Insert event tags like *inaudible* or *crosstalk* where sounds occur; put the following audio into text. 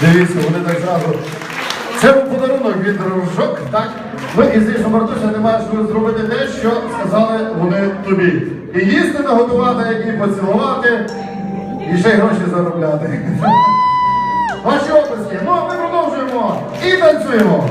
Дивіться, вони так зразу. Це був подарунок від дружок, так? Ну і звісно, Мартуся, не маєш зробити те, що сказали вони тобі. І їсти нагодувати, і поцілувати, і ще й гроші заробляти. *laughs* Ваші описки. Ну а ми продовжуємо і танцюємо.